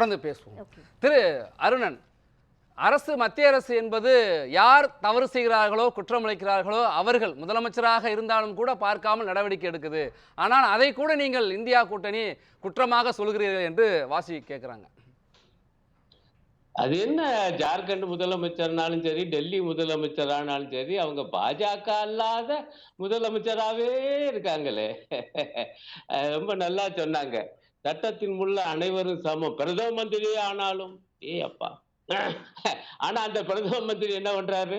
தொடர்ந்து பேசுவோம். திரு அருணன் அரசு மத்திய அரசு என்பது யார் தவறு செய்கிறார்களோ குற்றம் அளிக்கிறார்களோ அவர்கள் முதலமைச்சராக இருந்தாலும் கூட பார்க்காமல் நடவடிக்கை எடுக்குது. ஆனால் அதை கூட நீங்கள் இந்தியா கூட்டணி குற்றமாக சொல்கிறீர்கள் என்று வாசி கேட்குறாங்க அது என்ன? ஜார்க்கண்ட் முதலமைச்சர்னாலும் சரி டெல்லி முதலமைச்சரானாலும் சரி அவங்க பாஜக அல்லாத முதலமைச்சராகவே இருக்காங்களே. ரொம்ப நல்லா சொன்னாங்க. சட்டத்தின் முள்ள அனைவரும் சமம். பிரதம மந்திரியே ஆனாலும் ஏ அப்பா. ஆனா அந்த பிரதம மந்திரி என்ன பண்றாரு?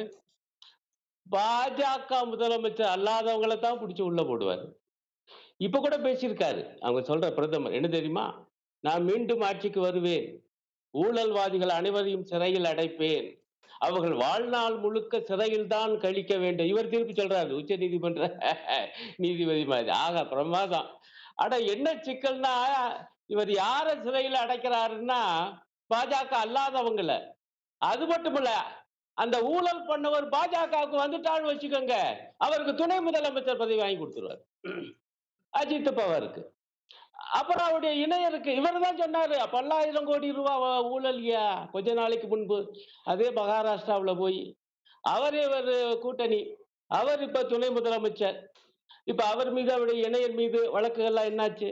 பாஜக முதலமைச்சர் அல்லாதவங்கள தான் பிடிச்சி உள்ள போடுவாரு. இப்ப கூட பேசியிருக்காரு. அவங்க சொல்ற பிரதமர் என்ன தெரியுமா? நான் மீண்டும் ஆட்சிக்கு வருவேன். ஊழல்வாதிகள் அனைவரையும் சிறையில் அடைப்பேன். அவர்கள் வாழ்நாள் முழுக்க சிறையில் தான் கழிக்க வேண்டும். இவர் திருப்பி சொல்றாரு உச்ச நீதிமன்ற நீதிபதி மாதிரி. ஆக பிரமாதம். அட என்ன சிக்கல்னா இவர் யார சிறையில் அடைக்கிறாருன்னா பாஜக அல்லாதவங்கள. அது மட்டும் இல்ல அந்த ஊழல் பண்ணவர் பாஜகவுக்கு வந்துட்டான்னு வச்சுக்கோங்க அவருக்கு துணை முதலமைச்சர் பதவி வாங்கி கொடுத்துருவாரு. அஜித் பவருக்கு அப்புறம் அவருடைய இணையருக்கு இவர் தான் சொன்னாரு பல்லாயிரம் கோடி ரூபா ஊழல்யா கொஞ்ச நாளைக்கு முன்பு. அதே மகாராஷ்டிராவில் போய். அவரே ஒரு கூட்டணி. அவர் இப்ப துணை முதலமைச்சர். இப்ப அவர் மீது அவருடைய இணையர் மீது வழக்குகள்லாம் என்னாச்சு?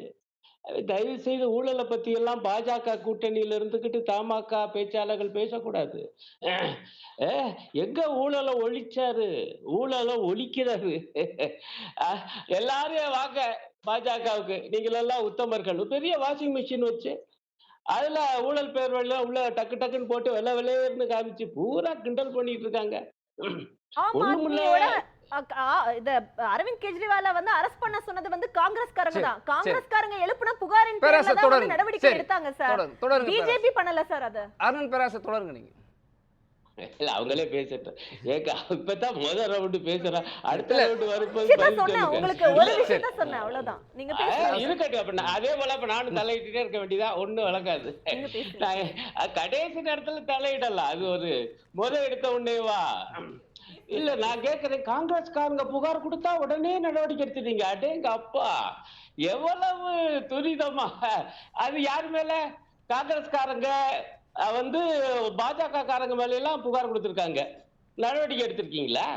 தயவு செய்து ஊழலை பத்தி எல்லாம் பாஜக கூட்டணியில இருந்துகிட்டு தமாக பேச்சாளர்கள் பேசக்கூடாது. எங்க ஊழலை ஒழிச்சாரு? ஊழலை ஒழிக்கிறாரு எல்லாரும் வாங்க பாஜகவுக்கு. நீங்களெல்லாம் உத்தமர்கள். பெரிய வாஷிங் மிஷின் வச்சு அதுல ஊழல் பேர் உள்ள டக்கு டக்குன்னு போட்டு வெள்ளை வெள்ளையர்னு காமிச்சு பூரா கிண்டல் பண்ணிட்டு இருக்காங்க. இத அரவிந்த் கெஜ்ரிவால வந்து அரெஸ்ட் பண்ண சொன்னது வந்து காங்கிரஸ்காரங்க தான். காங்கிரஸ்காரங்க எழுப்புன புகாரின் பேர்ல தான். நடவடிக்கை எடுத்தாங்க சார். பிஜேபி பண்ணல சார் அது. அருணன் பேராசை தொடருங்க நீங்க. இல்ல அவங்களே பேசட்டும் ஏக்கா இப்பதான் முதல் ரவுண்டு பேசுறேன். அடுத்த. ரவுண்டு வரும்போது. உங்களுக்கு ஒரு தான் சொன்னேன் அவ்வளவுதான். நீங்க இருக்கட்டும் அப்ப அதே போல அப்ப நானும் தலையிட்டுட்டே இருக்க வேண்டியதா? ஒண்ணும் அஹ், கடைசி நேரத்துல தலையிடலாம். அது ஒரு முத எடுத்த உடனேவா இல்ல நான் கேக்குறேன் காங்கிரஸ்காரங்க புகார் கொடுத்தா உடனே நடவடிக்கை எடுத்துட்டீங்க. அடேங்க அப்பா. எவ்வளவு துரிதமா அது யார் மேல? காங்கிரஸ்காரங்க வந்து பாஜக காரங்க மேல எல்லாம் புகார் கொடுத்திருக்காங்க. நடவடிக்கை எடுத்திருக்கீங்களா?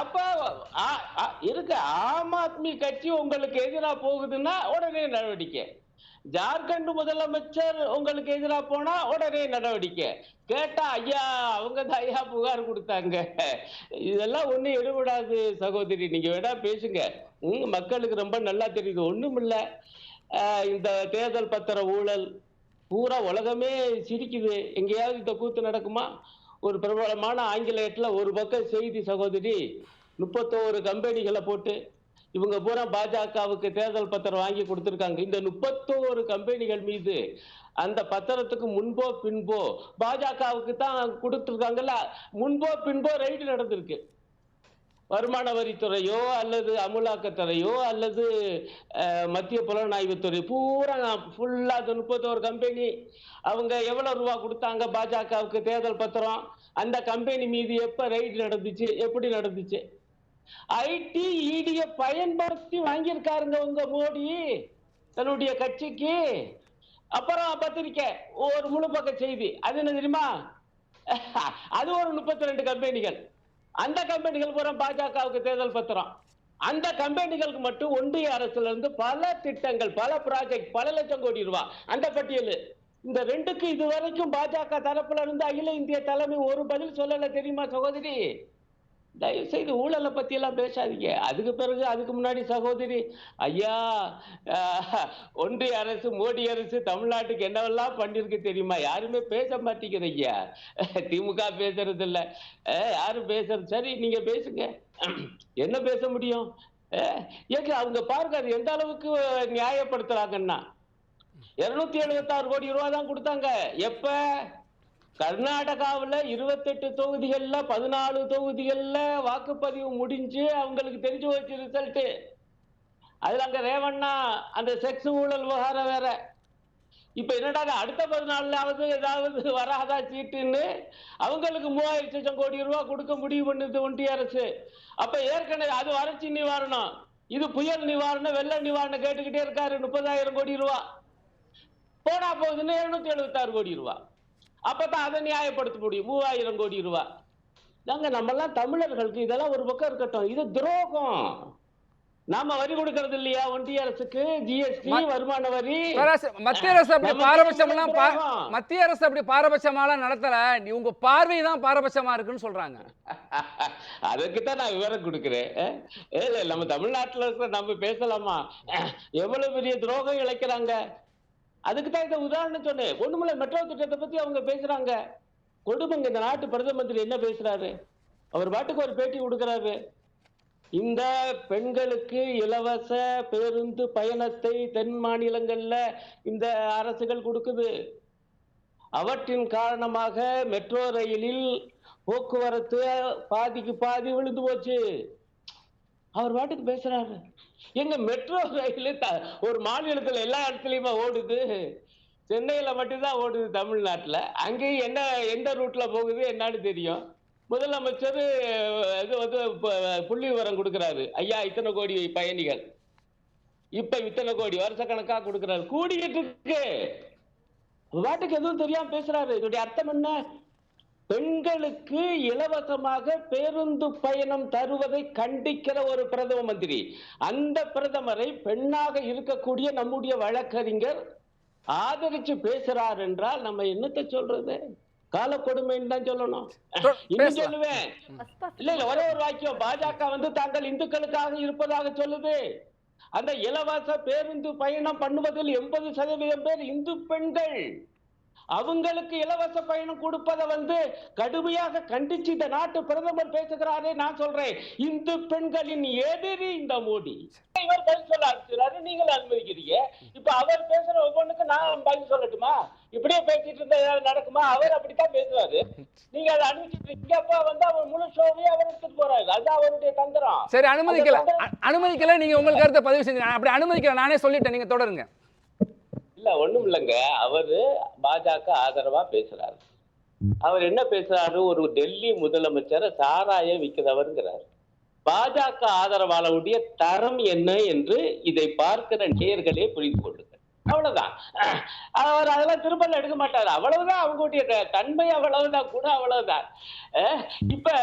அப்ப இருக்கு. ஆம் ஆத்மி கட்சி உங்களுக்கு எதிரா போகுதுன்னா உடனே நடவடிக்கை. ஜார்க்கண்ட் முதலமைச்சர் உங்களுக்கு எதிராக போனா உடனே நடவடிக்கை. கேட்டா ஐயா அவங்க தான் ஐயா புகார் கொடுத்தாங்க. இதெல்லாம் ஒன்றும் எடுபடாது சகோதரி. நீங்க வேணா பேசுங்க. உங்க மக்களுக்கு ரொம்ப நல்லா தெரியுது. ஒன்றும் இல்லை. இந்த தேர்தல் பத்திர ஊழல் பூரா உலகமே சிரிக்குது. எங்கேயாவது இந்த கூத்து நடக்குமா? ஒரு பிரபலமான ஆங்கிலேயத்தில் ஒரு பக்கம் செய்தி சகோதரி முப்பத்தோரு கம்பெனிகளை போட்டு இவங்க பூரா பாஜகவுக்கு தேர்தல் பத்திரம் வாங்கி கொடுத்துருக்காங்க. இந்த முப்பத்தோரு கம்பெனிகள் மீது அந்த பத்திரத்துக்கு முன்போ பின்போ பாஜகவுக்கு தான் கொடுத்துருக்காங்கல்ல. முன்போ பின்போ ரைடு நடந்திருக்கு. வருமான வரித்துறையோ அல்லது அமுலாக்கத்துறையோ அல்லது மத்திய புலனாய்வுத்துறை பூரா ஃபுல்லா அந்த முப்பத்தோரு கம்பெனி. அவங்க எவ்வளவு ரூபா கொடுத்தாங்க பாஜகவுக்கு தேர்தல் பத்திரம்? அந்த கம்பெனி மீது எப்ப ரைடு நடந்துச்சு? எப்படி நடந்துச்சு? ஐடி இடிய பயன்படுத்தி வாங்கியிருக்காருங்க உங்க மோடி தன்னுடைய கட்சிக்கு. அப்புறம் பத்திரிக்கை ஒரு முழு பக்க செய்தி. அது என்ன தெரியுமா? அது ஒரு முப்பத்தி ரெண்டு கம்பெனிகள். அந்த கம்பெனிகள் பூரா பாஜகவுக்கு தேர்தல் பத்திரம். அந்த கம்பெனிகளுக்கு மட்டும் ஒன்றிய அரசுல இருந்து பல திட்டங்கள் பல ப்ராஜெக்ட் பல லட்சம் கோடி ரூபாய் அந்த பட்டியல். இந்த ரெண்டுக்கு இதுவரைக்கும் பாஜக தரப்புல இருந்து அகில இந்திய தலைமை ஒரு பதில் சொல்லல தெரியுமா சகோதரி? தயவு செய்து ஊழலை பத்தி பேசாதீங்க. அதுக்கு பிறகு அதுக்கு முன்னாடி சகோதரி ஐயா ஒன்றிய அரசு மோடி அரசு தமிழ்நாட்டுக்கு என்னவெல்லாம் பண்ணிருக்கு தெரியுமா? யாருமே பேச மாட்டேங்குது ஐயா. திமுக பேசுறது இல்ல யாரும் பேசுறது சரி நீங்க பேசுங்க. என்ன பேச முடியும்? அஹ், ஏங்க அவங்க பாருங்க அது எந்த அளவுக்கு நியாயப்படுத்துறாங்கன்னா. இருநூத்தி எழுபத்தாறு கோடி ரூபாய் தான் கொடுத்தாங்க. எப்ப? கர்நாடகாவில் இருபத்தெட்டு தொகுதிகளில் பதினாலு தொகுதிகளில் வாக்குப்பதிவு முடிஞ்சு அவங்களுக்கு தெரிஞ்சு வச்சு ரிசல்ட்டு அதில் அங்கே ரேவண்ணா அந்த செக்ஸ் ஊழல் விவகாரம் வேற. இப்போ என்னடா அடுத்த பதினாலாவது ஏதாவது வராதா சீட்டுன்னு அவங்களுக்கு மூவாயிரத்தி லட்சம் கோடி ரூபா கொடுக்க முடிவு பண்ணுது ஒன்றிய அரசு. அப்போ ஏற்கனவே அது வறட்சி நிவாரணம். இது புயல் நிவாரணம் வெள்ள நிவாரணம் கேட்டுக்கிட்டே இருக்காரு முப்பதாயிரம் கோடி ரூபா. போனா போகுதுன்னு எழுநூத்தி எழுபத்தாறு கோடி ரூபா. அப்பதான் அதை நியாயப்படுத்த முடியும். மூவாயிரம் கோடி ரூபா. நாங்க நம்மெல்லாம் தமிழர்களுக்கு இதெல்லாம் ஒரு பக்கம் இருக்கட்டும். இது துரோகம். நாம வரி கொடுக்கறது இல்லையா ஒன்றிய அரசுக்கு? ஜிஎஸ்டி வருமான வரி. மத்திய அரசு அப்படி பாரபட்சம். மத்திய அரசு அப்படி பாரபட்சமாலாம் நடத்தல. நீ உங்க பார்வை தான் பாரபட்சமா இருக்குன்னு சொல்றாங்க. அதுக்கு தான் நான் விவரம் கொடுக்கிறேன். இல்ல நம்ம தமிழ்நாட்டுல இருக்கிற நம்ம பேசலாமா? எவ்வளவு பெரிய துரோகம் இழைக்கிறாங்க? அதுக்கு தான் இந்த உதாரணம் சொன்னேன். ஒண்ணுமில்ல மெட்ரோ திட்டத்தை பத்தி அவங்க பேசுறாங்க. கொடுமைங்க இந்த நாட்டு பிரதம மந்திரி என்ன பேசுறாரு? அவர் பாட்டுக்கு ஒரு பேட்டி கொடுக்கிறாரு. இந்த பெண்களுக்கு இலவச பேருந்து பயணத்தை தென் மாநிலங்கள்ல இந்த அரசுகள் கொடுக்குது. அவற்றின் காரணமாக மெட்ரோ ரயிலில் போக்குவரத்து பாதிக்கு பாதி விழுந்து போச்சு. அவர் பாட்டுக்கு பேசுறாரு. எங்க மெட்ரோ ரயில் த- ஒரு மாநிலத்துல எல்லா இடத்துலயுமா ஓடுது? சென்னையில மட்டும்தான் ஓடுது தமிழ்நாட்டுல. அங்கேயும் என்ன எந்த ரூட்ல போகுது என்னன்னு தெரியும். முதலமைச்சர் இது வந்து புள்ளி விவரம் கொடுக்குறாரு. ஐயா இத்தனை கோடி பயணிகள். இப்ப இத்தனை கோடி வருஷக்கணக்கா கொடுக்குறாரு. கூடிக்கிட்டு இருக்கு. வாட்டுக்கு பாட்டுக்கு எதுவும் தெரியாம பேசுறாரு. இதோடைய அர்த்தம் என்ன? பெண்களுக்கு இலவசமாக பேருந்து பயணம் தருவதை கண்டிக்கிற ஒரு பிரதம மந்திரி. அந்த பிரதமரை பெண்ணாக இருக்கக்கூடிய நம்முடைய வழக்கறிஞர் ஆதரிச்சு பேசுறார் என்றால் நம்ம என்னத்தை சொல்றது? கால கொடுமைன்னு தான் சொல்லணும். இன்னும். சொல்லுவேன். இல்ல இல்ல ஒரே ஒரு வாக்கியம். பாஜக வந்து தாங்கள் இந்துக்களுக்காக இருப்பதாக சொல்லுது. அந்த இலவச பேருந்து பயணம் பண்ணுவதில் எண்பது சதவீதம் பேர் இந்து பெண்கள். அவங்களுக்கு இலவச பயணம் கொடுப்பதை வந்து கடுமையாக கண்டிச்சு இந்த நாட்டு பிரதமர் பேசுகிறாரே நான் சொல்றேன். இந்து பெண்களின் எதிரி இந்த மோடி. இவர் பதில் சொல்ல ஆரம்பிச்சாரு நீங்களும் அனுமதிக்கிறீங்க. இப்ப அவர் பேசுற ஒவ்வொன்றுக்கு நான் பதில் சொல்லட்டுமா? இப்படியே பேசிட்டு இருந்தா ஏதாவது நடக்குமா? அவர் அப்படித்தான் பேசுவாரு. நீங்க அதை அனுமதிச்சிட்டு இருக்கீங்க. அப்ப வந்து அவர் முழு ஷோவையும் அவர் எடுத்துட்டு போறாரு. அதுதான் அவருடைய தந்திரம். சரி அனுமதிக்கல. அனுமதிக்கல. நீங்க உங்கள் கருத்தை பதிவு நான் அப்படி அனுமதிக்கல. நானே சொல்லிட்டேன். நீங்க தொடருங்க. இல்ல ஒண்ணும் இல்லைங்க. அவரு பாஜக ஆதரவா பேசுறாரு. அவர் என்ன பேசுறாரு? ஒரு டெல்லி முதலமைச்சர் சாராயம் விற்கிறவருங்கிறார் பாஜக ஆதரவாளருடைய தரம் என்ன என்று இதை பார்க்கிற நேயர்களே புரிந்து கொள்ளுங்கள். அவ்வளவுதான். அவர் அதெல்லாம் திருப்பல எடுக்க மாட்டாரு. அவ்வளவுதான் அவங்களுடைய தன்மை அவ்வளவுதான் கூட அவ்வளவுதான். இப்ப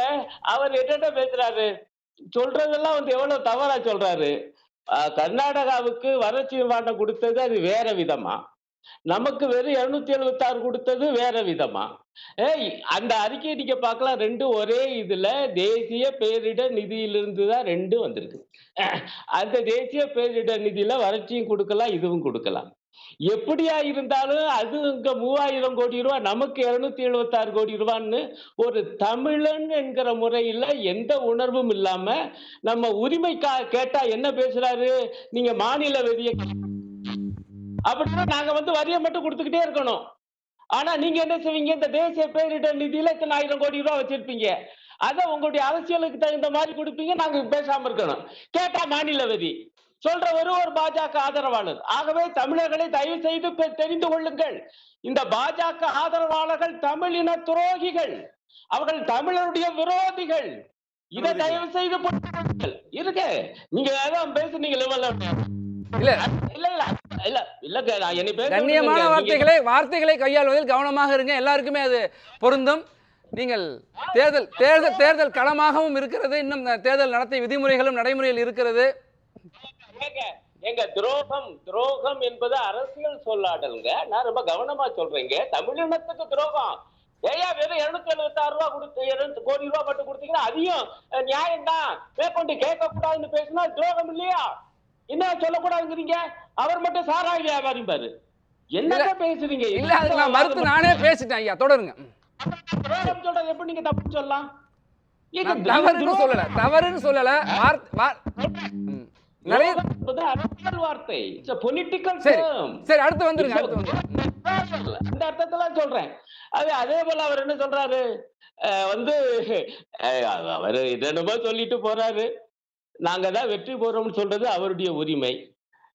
அவர் என்னென்ன பேசுறாரு? சொல்றதெல்லாம் வந்து எவ்வளவு தவறா சொல்றாரு? கர்நாடகாவுக்கு வறட்சி நிவாரணம் கொடுத்தது அது வேற விதமா? நமக்கு வெறும் எழுநூத்தி எழுபத்தி ஆறு கொடுத்தது வேற விதமா? ஏய் அந்த அறிக்கையை நீங்க பார்க்கலாம். ரெண்டும் ஒரே இதுல தேசிய பேரிடர் நிதியிலிருந்து தான் ரெண்டும் வந்திருக்கு. அந்த தேசிய பேரிடர் நிதியில வறட்சியும் கொடுக்கலாம் இதுவும் கொடுக்கலாம். எப்படியா இருந்தாலும் அது இங்க மூவாயிரம் கோடி ரூபாய் நமக்கு இருநூத்தி எழுபத்தி ஆறு கோடி ரூபான்னு ஒரு தமிழன் என்கிற முறையில எந்த உணர்வும் இல்லாம நம்ம உரிமை கேட்டா என்ன பேசுறாரு? நீங்க மாநில வெறிய அப்படின்னா நாங்க வந்து வரியை மட்டும் கொடுத்துக்கிட்டே இருக்கணும். ஆனா நீங்க என்ன செய்வீங்க? இந்த தேசிய பேரிடர் நிதியில இத்தனை ஆயிரம் கோடி ரூபாய் வச்சிருப்பீங்க. அத உங்களுடைய அரசியலுக்கு தகுந்த மாதிரி கொடுப்பீங்க நாங்க பேசாம இருக்கணும். கேட்டா மாநில வரி சொல்றவரு ஒரு பாஜக ஆதரவாளர். ஆகவே தமிழர்களை தயவு செய்து தெரிந்து கொள்ளுங்கள். இந்த பாஜக ஆதரவாளர்கள் தமிழின துரோகிகள். அவர்கள் தமிழருடைய விரோதிகள். இதை தயவு செய்து இருக்கு நீங்க ஏதோ பேசுனீங்க இல்ல. இல்ல இல்ல. இல்ல இல்லங்க நான் என்னை பேச கண்ணியமான விடுங்க. நீங்க- வார்த்தைகளை வார்த்தைகளை கையாள்வதில் கவனமாக இருங்க. எல்லாருக்குமே அது பொருந்தும். நீங்கள் தேர்தல் தேர்தல் தேர்தல் களமாகவும் இருக்கிறது. இன்னும் தேர்தல் நடத்தை விதிமுறைகளும் நடைமுறையில் இருக்கிறது. ஏங்க துரோகம் துரோகம் என்பது அரசியல் சொல்லாடலுங்க. நான் ரொம்ப கவனமா சொல்றேங்க. தமிழினத்துக்கு துரோகம். ஏயா வெறும் இருநூத்தி எழுபத்தி ஆறு ரூபா கொடுத்து கோடி ரூபாய் மட்டும் கொடுத்தீங்கன்னா அதையும் அஹ், நியாயம்தான். மேற்கொண்டு கேட்க கூடாதுன்னு பேசினா துரோகம் இல்லையா? என்ன சொல்லக்கூடாதுங்கிறீங்க? அவர் மட்டும் சாராய வியாபாரி பாரு. என்னங்க பேசுறீங்க? இல்ல அதுக்கு நான் மறுத்து நானே பேசிட்டேன் ஐயா. தொடருங்க. துரோகம் சொல்றது எப்படி நீங்க தப்பு சொல்லலாம்? தவறுன்னு சொல்லல. தவறுன்னு சொல்லல. நிறைய அரசியல் வார்த்தை. பொலிட்டிக்கல் சரி அடுத்து வந்துருங்க அந்த அர்த்தத்துல சொல்றேன். அது அதே போல அவர் என்ன சொல்றாரு? வந்து அவரு என்னென்னமோ சொல்லிட்டு போறாரு. நாங்க தான் வெற்றி போறோம்னு சொல்றது அவருடைய உரிமை.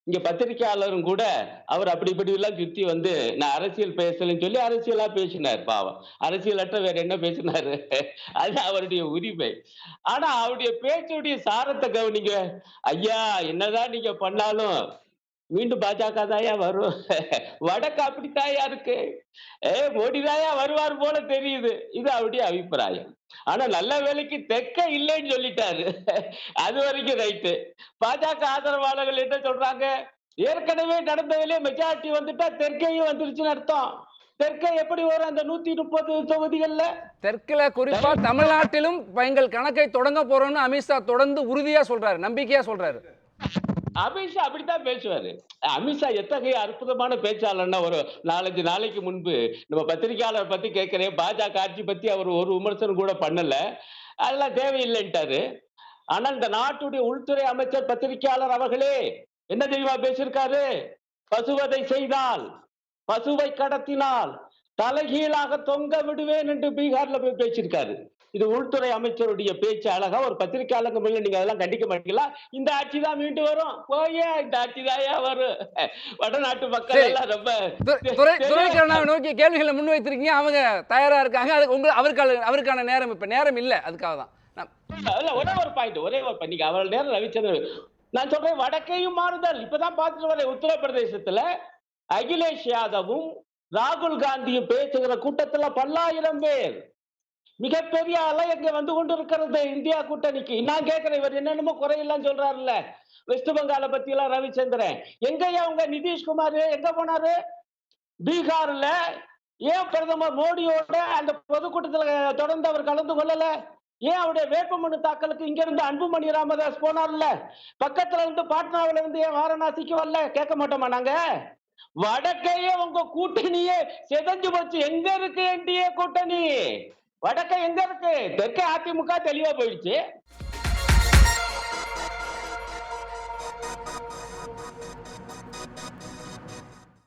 இங்க பத்திரிகையாளரும் கூட அவர் அப்படி இப்படி எல்லாம் சுத்தி வந்து நான் அரசியல் பேசலன்னு சொல்லி அரசியலா பேசினார் பாவம். அரசியலற்ற வேற என்ன பேசினாரு? அது அவருடைய உரிமை. ஆனா அவருடைய பேச்சுடைய சாரத்தை கவனிங்க. ஐயா என்னதான் நீங்க பண்ணாலும் மீண்டும் பாஜக தாயா வரும். வடக்கு அப்படித்தாயா இருக்கு? ஏ மோடி தாயா வருவார் போல தெரியுது. இது அவருடைய அபிப்பிராயம். ஆனா நல்ல வேலைக்கு தெக்க இல்லைன்னு சொல்லிட்டாரு. அது வரைக்கும் ரைட்டு. பாஜக ஆதரவாளர்கள் என்ன சொல்றாங்க? ஏற்கனவே நடந்ததிலே மெஜாரிட்டி வந்துட்டா தெற்கையும் வந்துருச்சுன்னு அர்த்தம். தெற்கே எப்படி வரும் அந்த நூத்தி முப்பது தொகுதிகள்ல? தெற்குல குறிப்பா தமிழ்நாட்டிலும் எங்கள் கணக்கை தொடங்க போறோம்னு அமித்ஷா தொடர்ந்து உறுதியா சொல்றாரு நம்பிக்கையா சொல்றாரு. அமித்ஷா அப்படித்தான் பேசுவாரு. அமித்ஷா எத்தகைய அற்புதமான பேச்சாளர்னா ஒரு நாலஞ்சு நாளைக்கு முன்பு நம்ம பத்திரிகையாளர் பத்தி கேட்கிறேன். பாஜக ஆட்சி பத்தி அவர் ஒரு விமர்சனம் கூட பண்ணல. அதெல்லாம் தேவையில்லைன்ட்டாரு. ஆனா இந்த நாட்டுடைய உள்துறை அமைச்சர் பத்திரிகையாளர் அவர்களே என்ன தெரியுமா பேசியிருக்காரு? பசுவதை செய்தால் பசுவை கடத்தினால் தலைகீழாக தொங்க விடுவேன் என்று பீகார்ல போய் பேசியிருக்காரு. இது உள்துறை அமைச்சருடைய பேச்சு அழகா ஒரு பத்திரிகையாளங்க மேல நீங்க அதெல்லாம் கண்டிக்க மாட்டீங்களா? இந்த ஆட்சி தான் மீண்டு வரும். போயே இந்த ஆட்சி தாயா வரும்? வடநாட்டு மக்கள். எல்லாம் ரொம்ப துரைக்கண்ணாவை நோக்கி கேள்விகளை முன்வைத்திருக்கீங்க அவங்க தயாரா இருக்காங்க. அது உங்க அவருக்கான அவருக்கான நேரம் இப்ப. நேரம் இல்ல. அதுக்காக தான். இல்ல ஒரே ஒரு பாயிண்ட் ஒரே ஒரு பண்ணீங்க அவள் நேரம் ரவிச்சந்திரன். நான் சொல்றேன் வடக்கையும் மாறுதல். இப்பதான் பார்த்துட்டு வரேன் உத்தரப்பிரதேசத்துல அகிலேஷ் யாதவும் ராகுல் காந்தியும் பேசுகிற கூட்டத்துல பல்லாயிரம் பேர். மிகப்பெரிய அலை எங்க வந்து கொண்டு இருக்கிறது இந்தியா கூட்டணிக்கு. நான் கேட்கிறேன் இவர் என்னென்னமோ குறையெல்லாம் சொல்றாருல்ல. வெஸ்ட் பெங்கால பத்தி எல்லாம் ரவிச்சந்திரன். எங்கயா உங்க நிதிஷ்குமார் எங்க போனாரு? பீகார்ல. ஏன் பிரதமர் மோடியோட அந்த பொதுக்கூட்டத்துல தொடர்ந்து அவர் கலந்து கொள்ளல? ஏன் அவருடைய வேட்புமனு தாக்கலுக்கு இங்க இருந்து அன்புமணி ராமதாஸ் போனார்ல? பக்கத்துல இருந்து பாட்னாவில இருந்து ஏன் வாரணாசிக்கு வரல? கேட்க மாட்டோமா நாங்க? வடக்கையே உங்க கூட்டணியே செதஞ்சு போச்சு. எங்க இருக்கு என்டிஏ கூட்டணி? வடக்க எங்க இருக்கு? தெற்கு அதிமுக தெளிவா போயிடுச்சு.